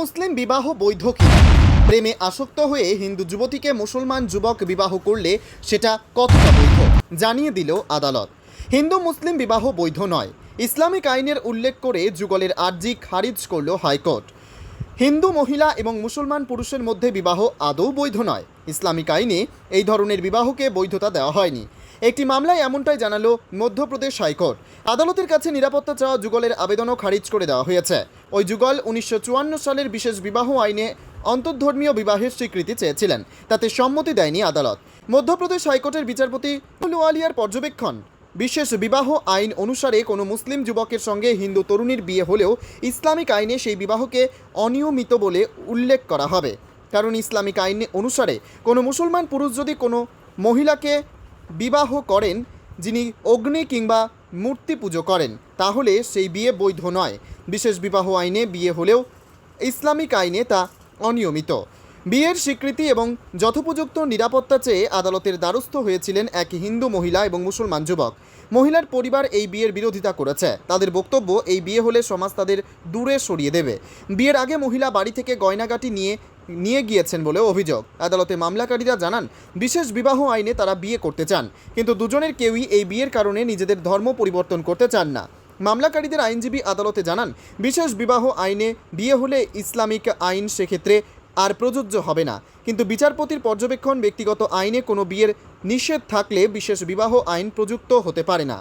মুসলিম বিবাহ বৈধ কি? প্রেমে আসক্ত হয়ে হিন্দু যুবতীকে মুসলমান যুবক বিবাহ করলে সেটা কতটা বৈধ? জানিয়ে দিল আদালত। হিন্দু মুসলিম বিবাহ বৈধ নয়। ইসলামিক আইনের উল্লেখ করে যুগলের আর্জি খারিজ করল হাইকোর্ট। হিন্দু মহিলা এবং মুসলমান পুরুষের মধ্যে বিবাহ আদৌ বৈধ নয়। ইসলামিক আইনে এই ধরনের বিবাহকে বৈধতা দেওয়া হয়নি। একটি মামলায় এমনটাই জানালো মধ্যপ্রদেশ হাইকোর্ট। আদালতের কাছে নিরাপত্তা চাওয়া যুগলের আবেদনও খারিজ করে দেওয়া হয়েছে। ওই যুগল উনিশশো চুয়ান্ন সালের বিশেষ বিবাহ আইনে অন্তর্ধর্মীয় বিবাহের স্বীকৃতি চেয়েছিলেন। তাতে সম্মতি দেয়নি আদালত। মধ্যপ্রদেশ হাইকোর্টের বিচারপতি আলিয়ার পর্যবেক্ষণ, বিশেষ বিবাহ আইন অনুসারে কোনো মুসলিম যুবকের সঙ্গে হিন্দু তরুণীর বিয়ে হলেও ইসলামিক আইনে সেই বিবাহকে অনিয়মিত বলে উল্লেখ করা হবে। কারণ ইসলামিক আইন অনুসারে কোনো মুসলমান পুরুষ যদি কোনো মহিলাকে বিবাহ করেন, যিনি অগ্নি কিংবা মূর্তি পুজো করেন তাহলে সেই বিয়ে বৈধ নয়। বিশেষ বিবাহ আইনে বিয়ে হলেও ইসলামিক আইনে তা অনিয়মিত। বিয়ের স্বীকৃতি এবং যথোপযুক্ত নিরাপত্তা চেয়ে আদালতের দ্বারস্থ হয়েছিলেন এক হিন্দু মহিলা এবং মুসলমান যুবক। মহিলার পরিবার এই বিয়ের বিরোধিতা করেছে। তাদের বক্তব্য, এই বিয়ে হলে সমাজ তাদের দূরে সরিয়ে দেবে। বিয়ের আগে মহিলা বাড়ি থেকে গয়নাগাটি নিয়ে নিয়ে গিয়েছেন বলে অভিযোগ। আদালতে মামলাকারীরা জানান, বিশেষ বিবাহ আইনে তারা বিয়ে করতে চান। কিন্তু দুজনের কেউই এই বিয়ের কারণে নিজেদের ধর্ম পরিবর্তন করতে চান না। মামলাকারীদের আইনজীবী আদালতে জানান, বিশেষ বিবাহ আইনে বিয়ে হলে ইসলামিক আইন সেক্ষেত্রে আর প্রযোজ্য হবে না। কিন্তু বিচারপতির পর্যবেক্ষণ ব্যক্তিগত আইনে কোনো বিয়ের নিষেধ থাকলে বিশেষ বিবাহ আইন প্রযুক্ত হতে পারে না।